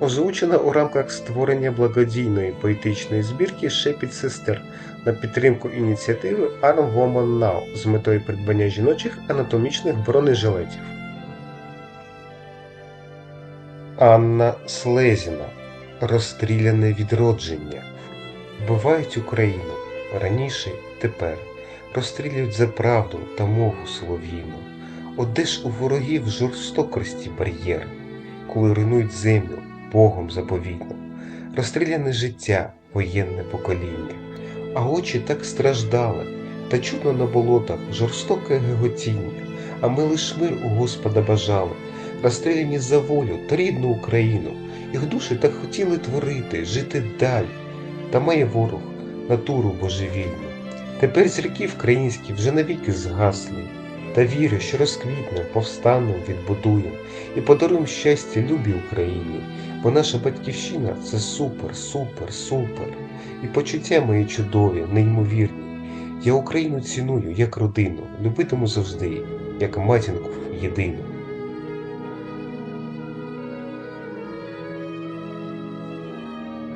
озвучена у рамках створення благодійної поетичної збірки Шепіт сестер на підтримку ініціативи Arm Woman Now з метою придбання жіночих анатомічних бронежилетів. Анна Слезіна Розстріляне відродження. Вбивають Україну раніше, тепер. Розстрілюють за правду та мову солов'їну. Ж у ворогів жорстокості бар'єр, коли руйнують землю Богом заповітно, розстріляне життя, воєнне покоління, а очі так страждали, та чутно на болотах жорстоке геготіння, а ми лиш мир у Господа бажали, розстріляні за волю та рідну Україну, їх душі так хотіли творити, жити далі, та має ворог натуру божевільну. Тепер зірки українські вже навіки згасли, та вірю, що розквітне, повстанем, відбудуємо і подаруємо щастя любій Україні, бо наша батьківщина це супер, супер, супер. І почуття мої чудові, неймовірні. Я Україну ціную як родину, любитиму завжди, як матінку єдину.